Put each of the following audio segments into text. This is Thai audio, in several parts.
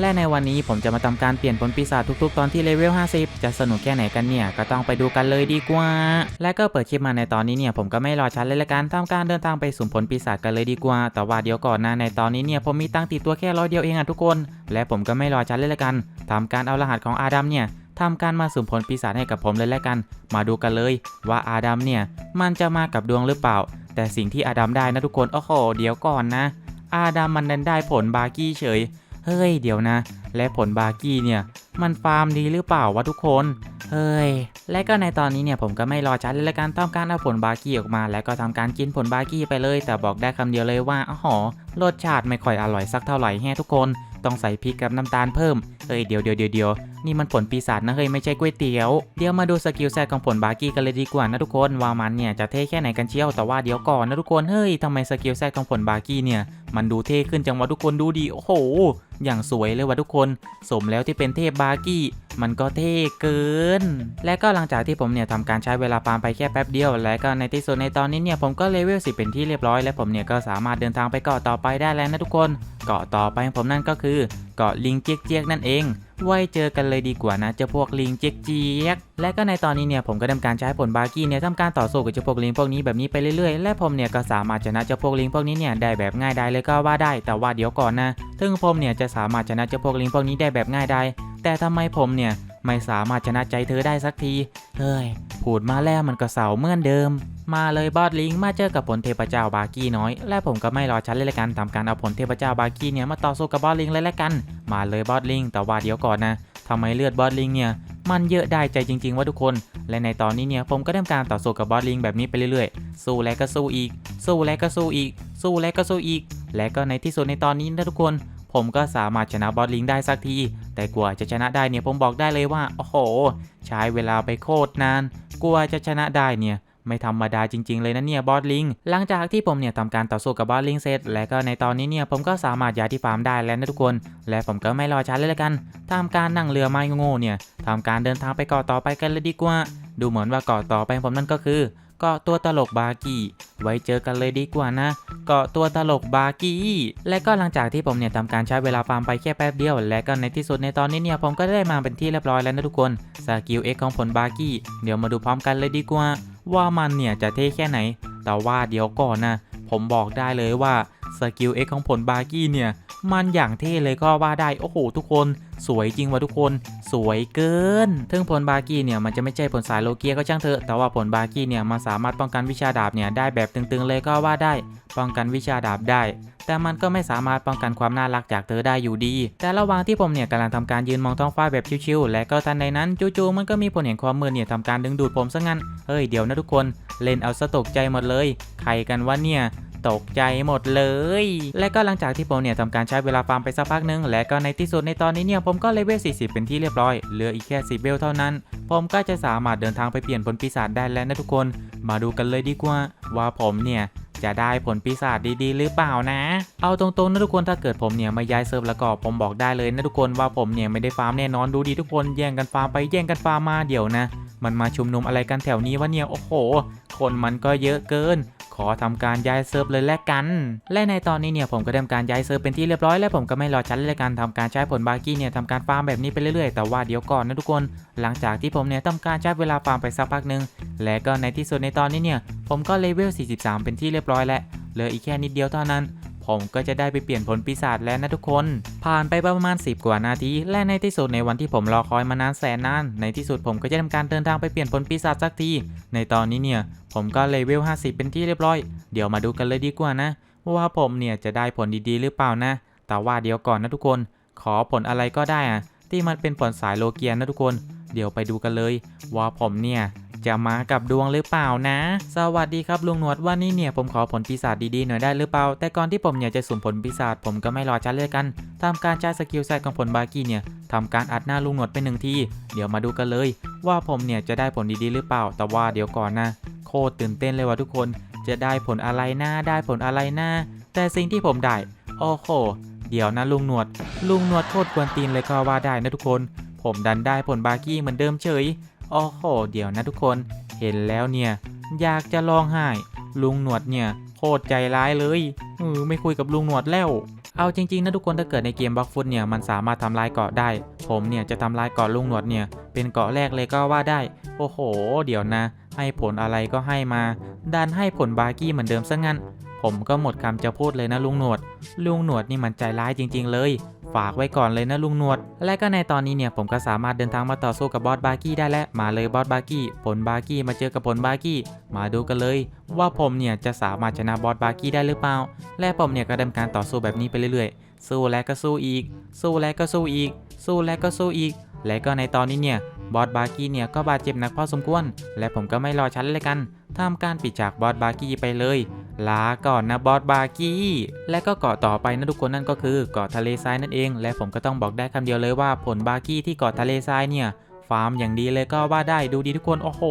และในวันนี้ผมจะมาทำการเปลี่ยนผลปีศาจทุกๆ ตอนที่เลเวล 50 จะสนุกแค่ไหนกันเนี่ย ก็ต้องไปดูกันเลยดีกว่า และก็เปิดคลิปมาในตอนนี้เนี่ย ผมก็ไม่รอช้าเลยละกันทำการเดินทางไปสุ่มผลปีศาจกันเลยดีกว่า แต่ว่าเดี๋ยวก่อนนะในตอนนี้เนี่ยผมมีตังติดตัวแค่ร้อยเดียวเองอะทุกคน และผมก็ไม่รอช้าเลยละกันทำการเอารหัสของอาดัมเนี่ยทำการมาสุ่มผลปีศาจให้กับผมเลยละกัน มาดูกันเลยว่าอาดัมเนี่ยมันจะมากับดวงหรือเปล่า แต่สิ่งที่อาดัมได้นะทุกคนโอ้โหเดี๋ยวก่อนนะ อาดัมมันดันได้ผลบาร์กี้เฉย เฮ้ย เดี๋ยวนะ และผลบาร์กี้เนี่ย มันฟาร์มดีหรือเปล่าวะทุกคน เฮ้ย และก็ในตอนนี้เนี่ยผมก็ไม่รอช้าเลยละกันต้องการเอาผลบาร์กี้ออกมา แล้วก็ทำการกินผลบาร์กี้ไปเลย แต่บอกได้คำเดียวเลยว่าอ๋อรสชาติไม่ค่อยอร่อยสักเท่าไหร่แฮะทุกคน ต้องใส่พริกกับน้ำตาลเพิ่มเฮ้ยเดี๋ยวเดี๋ยวเดี๋ยวเดี๋ยวนี่มันผลปีศาจนะเฮ้ยไม่ใช่ก๋วยเตี๋ยว เดี๋ยวมาดูสกิลแซดของผลบาร์กี้กันเลยดีกว่านะทุกคนว่ามันเนี่ยจะเท่แค่ไหนกันเชียวแต่ว่าเดี๋ยวก่อนนะทุกคนเฮ้ยทำไมสกิลแซดของผลบาร์กี้เนี่ย มันดูเท่ขึ้นจังวะทุกคนดูดีโอ้โห อย่างสวยเลยวะทุกคน สมแล้วที่เป็นเทพบาร์กี้ มันก็เท่เกิน และก็หลังจากที่ผมเนี่ยทำการใช้เวลาฟาร์มไปแค่แป๊บเดียว และก็ในที่สุดในตอนนี้เนี่ยผมก็เลเวลสิเป็นที่เรียบร้อย และผมเนี่ยก็สามารถเดินทางไปเกาะต่อไปได้แล้วนะทุกคน เกาะต่อไปของผมนั่นก็คือ เกาะลิงเจี๊ยกๆนั่นเอง ไว้เจอกันเลยดีกว่านะเจ้าพวกลิงเจี๊ยกเจี๊ยกและก็ในตอนนี้เนี่ยผมก็ทำการใช้ผลบาร์กี้เนี่ยทำการต่อสู้กับเจ้าพวกลิงพวกนี้แบบนี้ไปเรื่อยๆ และผมเนี่ยก็สามารถชนะเจ้าพวกลิงพวกนี้เนี่ยได้แบบง่ายได้เลยก็ว่าได้แต่ว่าเดี๋ยวก่อนนะถึงผมเนี่ยจะสามารถชนะเจ้าพวกลิงพวกนี้ได้แบบง่ายได้แต่ทำไมผมเนี่ย ไม่สามารถชนะใจเธอได้สักที เฮ้ย พูดมาแล้วมันก็เสาเหมือนเดิม มาเลยบอสลิงมาเจอกับผลเทพเจ้าบากี้น้อย และผมก็ไม่รอชันเลยละกันทำการเอาผลเทพเจ้าบากี้เนี่ยมาต่อสู้กับบอสลิงเลยละกัน มาเลยบอสลิงแต่ว่าเดี๋ยวก่อนนะทำไมเลือดบอสลิงเนี่ยมันเยอะได้ใจจริงๆว่าทุกคน และในตอนนี้เนี่ยผมก็ทำการต่อสู้กับบอสลิงแบบนี้ไปเรื่อยๆ สู้แล้วก็สู้อีก สู้แล้วก็สู้อีก สู้แล้วก็สู้อีก และก็ในที่สุดในตอนนี้นะทุกคน ผมก็สามารถชนะบอสลิงได้สักที แต่กว่าจะชนะได้เนี่ยผมบอกได้เลยว่า โอ้โห ใช้เวลาไปโคตรนาน กว่าจะชนะได้เนี่ยไม่ธรรมดาจริงๆเลยนะเนี่ยบอสลิง หลังจากที่ผมเนี่ยทำการต่อสู้กับบอสลิงเสร็จ และก็ในตอนนี้เนี่ยผมก็สามารถย้ายที่ฟาร์มได้แล้วนะทุกคน และผมก็ไม่รอช้าเลยละกันทำการนั่งเรือไม้โง่เนี่ยทำการเดินทางไปเกาะต่อไปกันเลยดีกว่า ดูเหมือนว่าเกาะต่อไปผมนั่นก็คือ เกาะตัวตลกบาร์กี้ไว้เจอกันเลยดีกว่านะ เกาะตัวตลกบาร์กี้ และก็หลังจากที่ผมเนี่ยทำการใช้เวลาฟาร์มไปแค่แป๊บเดียว และก็ในที่สุดในตอนนี้เนี่ยผมก็ได้มาเป็นที่เรียบร้อยแล้วนะทุกคนสกิลเอ็กของผลบาร์กี้เดี๋ยวมาดูพร้อมกันเลยดีกว่า ว่ามันเนี่ยจะเท่แค่ไหน แต่ว่าเดี๋ยวก่อนนะผมบอกได้เลยว่า สกิลเอ็กของผลบาร์กี้เนี่ย มันอย่างเท่เลยก็ว่าได้ โอ้โห ทุกคน สวยจริงว่ะทุกคน สวยเกินถึงผลบาร์กี้เนี่ย มันจะไม่ใช่ผลสายโลเกียก็ช่างเถอะ แต่ว่าผลบาร์กี้เนี่ย มันสามารถป้องกันวิชาดาบเนี่ย ได้แบบตึงๆเลยก็ว่าได้ ป้องกันวิชาดาบได้ แต่มันก็ไม่สามารถป้องกันความน่ารักจากเธอได้อยู่ดี แต่ระหว่างที่ผมเนี่ยกำลังทำการยืนมองท้องฟ้าแบบชิวๆ และก็ทันใดนั้นจู่ๆ มันก็มีผลแห่งความมืดเนี่ยทำการดึงดูดผมซะงั้น เฮ้ย เดี๋ยวนะทุกคน เล่นเอาสะตกใจหมดเลย ใครกันวะเนี่ย ตกใจหมดเลย และก็หลังจากที่ผมเนี่ยทำการใช้เวลาฟาร์มไปสักพักหนึ่งและก็ในที่สุดในตอนนี้เนี่ยผมก็เลเวล 40 เป็นที่เรียบร้อย เหลืออีกแค่ 10เบลเท่านั้น ผมก็จะสามารถเดินทางไปเปลี่ยนผลปีศาจได้แล้วนะทุกคน มาดูกันเลยดีกว่า ว่าผมเนี่ยจะได้ผลปีศาจดีๆ หรือเปล่านะ เอาตรงๆนะทุกคนถ้าเกิดผมเนี่ยมาย้ายเซิร์ฟแล้วก็ผมบอกได้เลยนะทุกคนว่าผมเนี่ยไม่ได้ฟาร์มแน่นอนดูดีทุกคนแย่งกันฟาร์มไปแย่งกันฟาร์มมาเดี๋ยวนะ มันมาชุมนุมอะไรกันแถวนี้วะเนี่ยโอ้โห คนมันก็เยอะเกิน อทำการย้ายเซิร์ฟเลยและกัน และในตอนนี้เนี่ยผมก็ทำการย้ายเซิร์ฟเป็นที่เรียบร้อยและผมก็ไม่รอชั้นเลยการทำการใช้ผลบาร์กี้เนี่ยทำการฟาร์มแบบนี้ไปเรื่อยๆ แต่ว่าเดี๋ยวก่อนนะทุกคน หลังจากที่ผมเนี่ยทำการใช้เวลาฟาร์มไปสักพักหนึ่งและก็ในที่สุดในตอนนี้เนี่ยผมก็เลเวล 43 เป็นที่เรียบร้อยแล้วเหลืออีกแค่นิดเดียวเท่านั้น ผมก็จะได้ไปเปลี่ยนผลปีศาจแล้วนะทุกคน ผ่านไปประมาณ 10 กว่านาที และในที่สุดในวันที่ผมรอคอยมานานแสนนาน ในที่สุดผมก็จะทำการเดินทางไปเปลี่ยนผลปีศาจสักที ในตอนนี้เนี่ยผมก็เลเวล 50 เป็นที่เรียบร้อย เดี๋ยวมาดูกันเลยดีกว่านะ ว่าผมเนี่ยจะได้ผลดีๆ หรือเปล่านะ แต่ว่าเดี๋ยวก่อนนะทุกคน ขอผลอะไรก็ได้อะที่มันเป็นผลสายโลเกียนนะทุกคน เดี๋ยวไปดูกันเลย ว่าผมเนี่ย จะมากับดวงหรือเปล่านะ สวัสดีครับลุงหนวดวันนี้เนี่ยผมขอผลปีศาจดีๆหน่อยได้หรือเปล่า แต่ก่อนที่ผมเนี่ยจะสุ่มผลปีศาจผมก็ไม่รอช้าเลยกันทำการใช้สกิลแซดของผลบากี้เนี่ยทำการอัดหน้าลุงหนวดไปหนึ่งที เดี๋ยวมาดูกันเลย ว่าผมเนี่ยจะได้ผลดีๆหรือเปล่า แต่ว่าเดี๋ยวก่อนนะ โคตรตื่นเต้นเลยว่ะทุกคน จะได้ผลอะไรนะได้ผลอะไรนะแต่สิ่งที่ผมได้ โอ้โห เดี๋ยวนะลุงหนวด ลุงหนวดโคตรกวนตีนเลยก็ว่าได้นะทุกคน ผมดันได้ผลบากี้เหมือนเดิมเฉย โอ้โห เดี๋ยวนะทุกคน เห็นแล้วเนี่ย อยากจะร้องไห้ ลุงหนวดเนี่ย โคตรใจร้ายเลยเออไม่คุยกับลุงหนวดแล้ว เอาจริงๆนะทุกคนถ้าเกิดในเกมบล็อกฟุตเนี่ยมันสามารถทำลายเกาะได้ ผมเนี่ยจะทำลายเกาะลุงหนวดเนี่ย เป็นเกาะแรกเลยก็ว่าได้ โอ้โห เดี๋ยวนะ ให้ผลอะไรก็ให้มา ดันให้ผลบาร์กี้เหมือนเดิมซะงั้น ผมก็หมดคำจะพูดเลยนะลุงหนวด ลุงหนวดนี่มันใจร้ายจริง ๆ เลย ฝากไว้ก่อนเลยนะลุงหนวด และก็ในตอนนี้เนี่ยผมก็สามารถเดินทางมาต่อสู้กับบอสบาร์กี้ได้แล้วมาเลยบอสบาร์กี้ผลบาร์กี้มาเจอกับผลบาร์กี้มาดูกันเลย ว่าผมเนี่ยจะสามารถชนะบอสบาร์กี้ได้หรือเปล่า และผมเนี่ยก็ดำการต่อสู้แบบนี้ไปเรื่อยๆ สู้แล้วก็สู้อีก สู้แล้วก็สู้อีก สู้แล้วก็สู้อีก และก็ในตอนนี้เนี่ยบอสบาร์กี้เนี่ยก็บาดเจ็บหนักพอสมควร และผมก็ไม่รอชั้นเลยกันทำการปิดจากบอสบาร์กี้ไปเลย ลาก่อนนะบอสบาร์กี้ และก็เกาะต่อไปนะทุกคนนั่นก็คือเกาะทะเลทรายนั่นเอง และผมก็ต้องบอกได้คำเดียวเลยว่าผลบาร์กี้ที่เกาะทะเลทรายเนี่ยฟาร์มอย่างดีเลยก็ว่าได้ดูดีทุกคนโอ้โห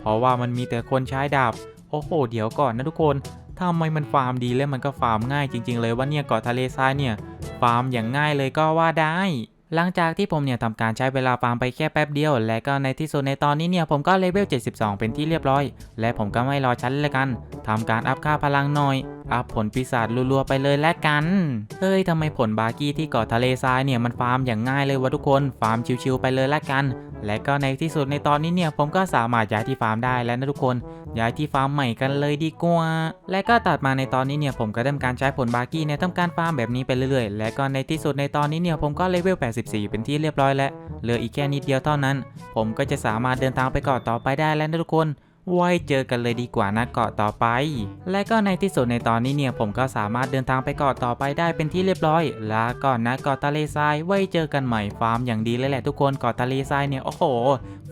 เพราะว่ามันมีแต่คนใช้ดาบโอ้โห เดี๋ยวก่อนนะทุกคนทำไมมันฟาร์มดีและมันก็ฟาร์มง่ายจริง ๆ เลยว่าเนี่ยเกาะทะเลทรายเนี่ยฟาร์มอย่างง่ายเลยก็ว่าได้ หลังจากที่ผมเนี่ยทำการใช้เวลาฟาร์มไปแค่แป๊บเดียว และก็ในที่สุดในตอนนี้เนี่ยผมก็เลเวล 72 เป็นที่เรียบร้อย และผมก็ไม่รอชั้นเลยกัน ทำการอัพค่าพลังหน่อย อัพผลปีศาจรัวๆไปเลยแล้วกัน เฮ้ยทำไมผลบาร์กี้ที่เกาะทะเลทรายเนี่ยมันฟาร์มอย่างง่ายเลยวะทุกคน ฟาร์มชิวๆไปเลยแล้วกัน และก็ในที่สุดในตอนนี้เนี่ยผมก็สามารถย้ายที่ฟาร์มได้แล้วนะทุกคน ย้ายที่ฟาร์มใหม่กันเลยดีกว่า และก็ตัดมาในตอนนี้เนี่ยผมก็ทำการใช้ผลบาร์กี้เนี่ยทำการฟาร์มแบบนี้ไปเรื่อยๆ และก็ในที่สุดในตอนนี้เนี่ยผมก็เลเวล 84 เป็นที่เรียบร้อยแล้ว เหลืออีกแค่นิดเดียวเท่านั้น ผมก็จะสามารถเดินทางไปเกาะต่อไปได้แล้วนะทุกคน ไว้เจอกันเลยดีกว่านะเกาะต่อไป และก็ในที่สุดในตอนนี้เนี่ยผมก็สามารถเดินทางไปเกาะต่อไปได้เป็นที่เรียบร้อย แล้วก่อนนะเกาะทะเลทรายไว้เจอกันใหม่ฟาร์มอย่างดีเลยแหละทุกคนเกาะทะเลทรายเนี่ยโอ้โห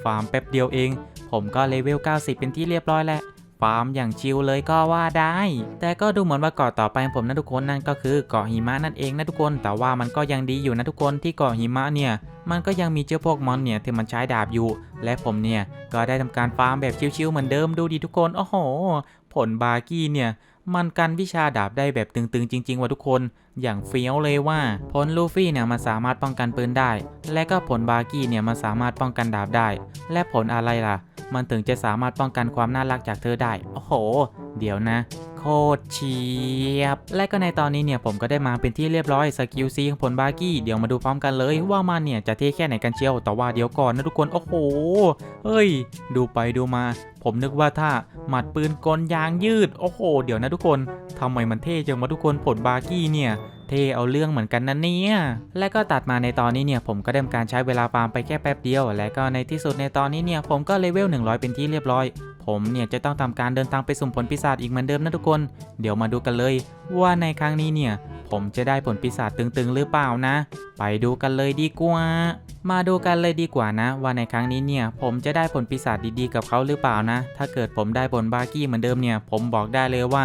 ฟาร์มแป๊บเดียวเอง ผมก็เลเวล 90 เป็นที่เรียบร้อยแล้ว ฟาร์มอย่างชิลเลยก็ว่าได้ แต่ก็ดูเหมือนว่าเกาะต่อไปของผมนะทุกคนนั่นก็คือเกาะหิมะนั่นเองนะทุกคน แต่ว่ามันก็ยังดีอยู่นะทุกคนที่เกาะหิมะเนี่ยมันก็ยังมีเจ้าพวกมอนเนี่ยที่มันใช้ดาบอยู่ และผมเนี่ยก็ได้ทำการฟาร์มแบบชิลๆเหมือนเดิมดูดีทุกคนโอ้โห ผลบาร์กี้เนี่ย มันกันวิชาดาบได้แบบตึงๆ จริง ๆ ว่ะทุกคน อย่างเฟี้ยวเลยว่า ผลลูฟี่เนี่ยมันสามารถป้องกันปืนได้ และก็ผลบาร์กี้เนี่ยมันสามารถป้องกันดาบได้ และผลอะไรล่ะ มันถึงจะสามารถป้องกันความน่ารักจากเธอได้ โอ้โห เดี๋ยวนะ ตรเฉียบ และก็ในตอนนี้เนี่ยผมก็ได้มาเป็นที่เรียบร้อยสกิลซีของผลบาร์กี้เดี๋ยวมาดูพร้อมกันเลยว่ามันเนี่ยจะเท่แค่ไหนกันเชียวแต่ว่าเดี๋ยวก่อนนะทุกคนโอ้โหเฮ้ย ดูไปดูมา ผมนึกว่าถ้าหมัดปืนกลยางยืดโอ้โห เดี๋ยวนะทุกคนทำไมมันเท่จังวะทุกคนผลบาร์กี้เนี่ยเท่เอาเรื่องเหมือนกันนะเนี่ย และก็ตัดมาในตอนนี้เนี่ยผมก็ได้ทำการใช้เวลาฟาร์มไปแค่แป๊บเดียว และก็ในที่สุดในตอนนี้เนี่ยผมก็เลเวล100 เป็นที่เรียบร้อย ผมเนี่ยจะต้องทำการเดินทางไปสุ่มผลปีศาจอีกเหมือนเดิมนะทุกคน เดี๋ยวมาดูกันเลย ว่าในครั้งนี้เนี่ย ผมจะได้ผลปีศาจตึงๆหรือเปล่านะ ไปดูกันเลยดีกว่า มาดูกันเลยดีกว่านะ ว่าในครั้งนี้เนี่ย ผมจะได้ผลปีศาจดีๆกับเขาหรือเปล่านะ ถ้าเกิดผมได้ผลบาร์กี้เหมือนเดิมเนี่ย ผมบอกได้เลยว่า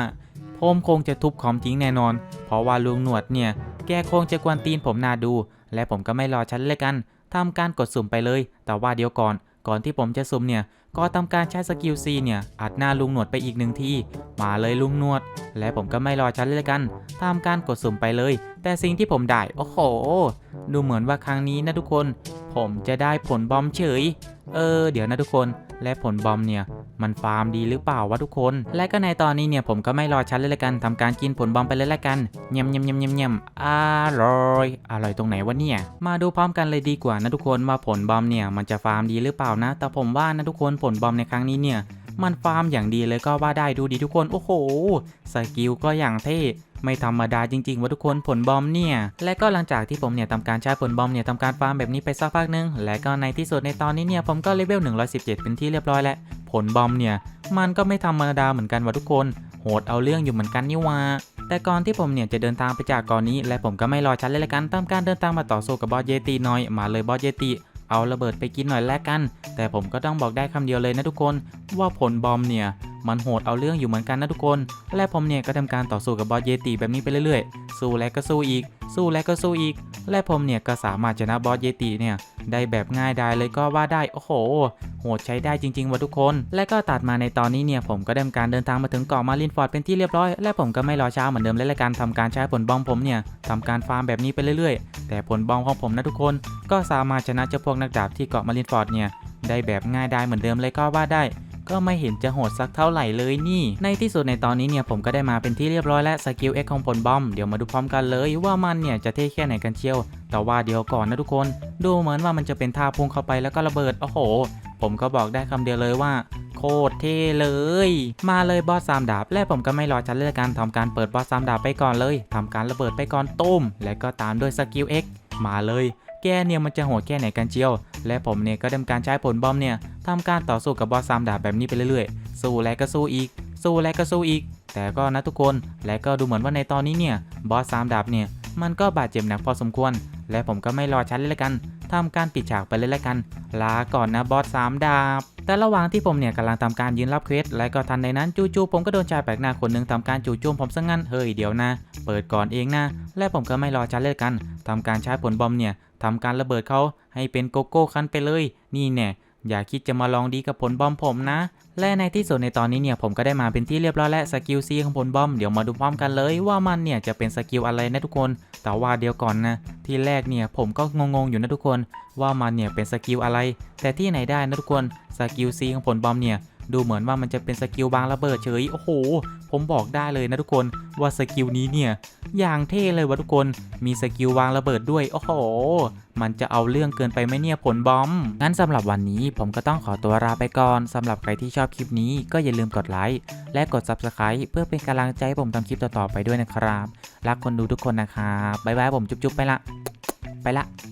ผมคงจะทุบคอมทิ้งแน่นอน เพราะว่าลุงหนวดเนี่ย แกคงจะกวนตีนผมน่าดู และผมก็ไม่รอชั้นเลยกันทำการกดสุ่มไปเลย แต่ว่าเดี๋ยวก่อน ก่อนที่ผมจะสุ่มเนี่ย ก็ทำการใช้สกิลซีเนี่ย อัดหน้าลุงหนวดไปอีกหนึ่งที มาเลยลุงหนวด และผมก็ไม่รอชั้นเลยกันทำการกดสุ่มไปเลย แต่สิ่งที่ผมได้ โอ้โห ดูเหมือนว่าครั้งนี้นะทุกคน ผมจะได้ผลบอมเฉย เออเดี๋ยวนะทุกคนและผลบอมเนี่ยมันฟาร์มดีหรือเปล่าวะทุกคน และก็ในตอนนี้เนี่ยผมก็ไม่รอชั้นเลยละกันทำการกินผลบอมไปเลยละกันเยี่ยมเยี่ยมเยี่ยมเยี่ยมเยี่ยมอร่อยอร่อยตรงไหนวะเนี่ย มาดูพร้อมกันเลยดีกว่านะทุกคนว่าผลบอมเนี่ยมันจะฟาร์มดีหรือเปล่านะ แต่ผมว่านะทุกคนผลบอมในครั้งนี้เนี่ย มันฟาร์มอย่างดีเลยก็ว่าได้ดูดีทุกคนโอ้โหสกิลก็อย่างเท่ไม่ธรรมดาจริงๆว่าทุกคนผลบอมเนี่ย และก็หลังจากที่ผมเนี่ยทำการใช้ผลบอมเนี่ยทำการฟาร์มแบบนี้ไปสักพักหนึง และก็ในที่สุดในตอนนี้เนี่ยผมก็เลเวล117 เป็นที่เรียบร้อยแล้ว ผลบอมเนี่ย มันก็ไม่ธรรมดาเหมือนกันว่าทุกคน โหดเอาเรื่องอยู่เหมือนกันนี่ว่าแต่ก่อนที่ผมเนี่ยจะเดินทางไปจากก่อนนี้ และผมก็ไม่รอชั้นเลยละกันตามการเดินทางมาต่อสู้กับบอสเยตีน่อยมาเลยบอสเยตี เอาระเบิดไปกินหน่อยแลกกัน แต่ผมก็ต้องบอกได้คำเดียวเลยนะทุกคน ว่าผลบอมเนี่ยมันโหดเอาเรื่องอยู่เหมือนกันนะทุกคน และผมเนี่ยก็ทำการต่อสู้กับบอสเยตีแบบนี้ไปเรื่อยๆ สู้แล้วก็สู้อีก สู้แล้วก็สู้อีก และผมเนี่ยก็สามารถชนะบอสเยตีเนี่ย ได้แบบง่ายดายเลยก็ว่าได้โอ้โห โหดใช้ได้จริงๆว่ะทุกคน และก็ตัดมาในตอนนี้เนี่ยผมก็ได้ทำการเดินทางมาถึงเกาะมารินฟอร์ดเป็นที่เรียบร้อย และผมก็ไม่รอช้าเหมือนเดิมและการทำการใช้ผลบองผมเนี่ยทำการฟาร์มแบบนี้ไปเรื่อยๆ แต่ผลบองของผมนะทุกคน ก็สามารถชนะเจ้าพวกนักดาบที่เกาะมารินฟอร์ดเนี่ยได้แบบง่ายดายเหมือนเดิมเลยก็ว่าได้ ก็ไม่เห็นจะโหดสักเท่าไหร่เลยนี่ ในที่สุดในตอนนี้เนี่ยผมก็ได้มาเป็นที่เรียบร้อยและสกิล X ของผลบอม เดี๋ยวมาดูพร้อมกันเลยว่ามันเนี่ยจะเท่แค่ไหนกันเชียว แต่ว่าเดี๋ยวก่อนนะทุกคน ดูเหมือนว่ามันจะเป็นท่าพุ่งเข้าไปแล้วก็ระเบิด โอ้โห ผมก็บอกได้คำเดียวเลยว่าโคตรเท่เลย มาเลยบอสสามดาบ และผมก็ไม่รอชันเลยละกันทำการเปิดบอสสามดาบไปก่อนเลยทำการระเบิดไปก่อนตุ้ม และก็ตามด้วยสกิล X มาเลย แกเนี่ยมันจะโหดแค่ไหนกันเจียว และผมเนี่ยก็ดำการใช้ผลบอมเนี่ยทำการต่อสู้กับบอสสามดาบแบบนี้ไปเรื่อยๆ สู้และก็สู้อีก สู้และก็สู้อีก แต่ก็นะทุกคน และก็ดูเหมือนว่าในตอนนี้เนี่ยบอสสามดาบเนี่ยมันก็บาดเจ็บหนักพอสมควร และผมก็ไม่รอชันเลยละกันทำการปิดฉากไปเลยละกัน ลาก่อนนะบอสสามดาบ แต่ระหว่างที่ผมเนี่ยกำลังทำการยืนรับเควสและก็ทันในนั้นจู่ๆผมก็โดนชายแปลกหน้าคนหนึ่งทำการจู่โจมผมซะงั้นเฮ้ยเดี๋ยวนะ เปิดก่อนเองนะ และผมก็ไม่รอช้าเลยกันทำการใช้ผลบอมเนี่ยทำการระเบิดเขาให้เป็นโกโก้คันไปเลย นี่แน่อย่าคิดจะมาลองดีกับผลบอมผมนะ และในที่สุดในตอนนี้เนี่ยผมก็ได้มาเป็นที่เรียบร้อยและสกิลซีของผลบอมเดี๋ยวมาดูพร้อมกันเลยว่ามันเนี่ยจะเป็นสกิลอะไรนะทุกคน แต่ว่าเดี๋ยวก่อนนะ ที่แรกเนี่ยผมก็งงๆอยู่นะทุกคน ว่ามันเนี่ยเป็นสกิลอะไร แต่ที่ไหนได้นะทุกคนสกิลซีของผลบอมเนี่ย ดูเหมือนว่ามันจะเป็นสกิลบางระเบิดเฉย โอ้โห ผมบอกได้เลยนะทุกคนว่าสกิลนี้เนี่ยอย่างเท่เลยวะทุกคน มีสกิลวางระเบิดด้วย โอ้โห มันจะเอาเรื่องเกินไปไหมเนี่ยผลบอม งั้นสำหรับวันนี้ผมก็ต้องขอตัวลาไปก่อนสำหรับใครที่ชอบคลิปนี้ก็อย่าลืมกดไลค์และกด Subscribe เพื่อเป็นกำลังใจให้ผมทำคลิปต่อๆไปด้วยนะครับ รักคนดูทุกคนนะครับบ๊ายบายผมจุ๊บๆไปละ ไปละ